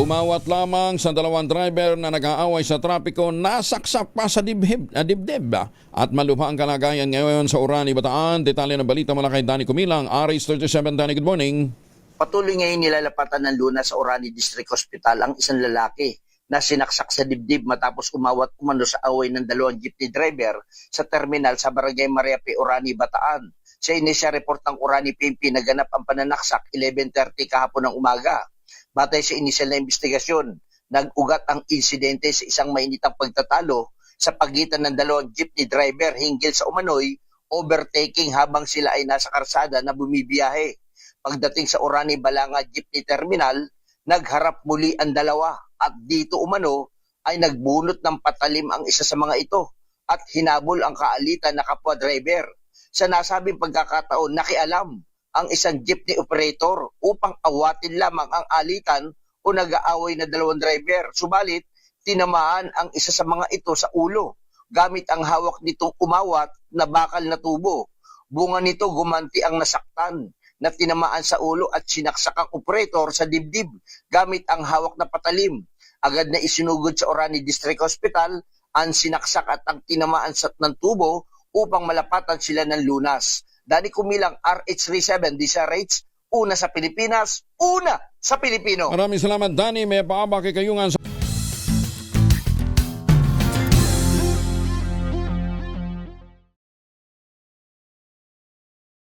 Umawat lamang sa dalawang driver na nag-aaway sa trapiko, nasaksak pa sa dibdib, ah, dibdib. At malupa ang kalagayan ngayon sa Orani, Bataan. Detalye ng balita mula kay Danny Kumilang, RS37. Danny, good morning. Patuloy ngayon nilalapatan ng luna sa Orani District Hospital ang isang lalaki na sinaksak sa dibdib matapos umawat umano sa away ng dalawang jeepney driver sa terminal sa Barangay Maria P. Orani, Bataan. Sa inisya report ng Orani PMP naganap ang pananaksak 11.30 kahapon ng umaga. Batay sa inisyal na investigasyon, nag-ugat ang insidente sa isang mainitang pagtatalo sa pagitan ng dalawang jeepney driver hinggil sa umano'y overtaking habang sila ay nasa karsada na bumibiyahe. Pagdating sa Orani Balanga Jeepney Terminal, nagharap muli ang dalawa at dito umano ay nagbunot ng patalim ang isa sa mga ito at hinabol ang kaalitan na kapwa driver. Sa nasabing pagkakataon, nakialam ang isang jeepney operator upang awatin lamang ang alitan o nag-aaway na dalawang driver. Subalit, tinamaan ang isa sa mga ito sa ulo gamit ang hawak nitong umawat na bakal na tubo. Bunga nito gumanti ang nasaktan na tinamaan sa ulo at sinaksak ang operator sa dibdib gamit ang hawak na patalim. Agad na isinugod sa Orani District Hospital ang sinaksak at ang tinamaan sa ng tubo upang malapatan sila ng lunas. Dani Kumilang RH37 DCRH, una sa Pilipinas, una sa Pilipino. Maraming salamat, Danny. May paabaki kayungan sa...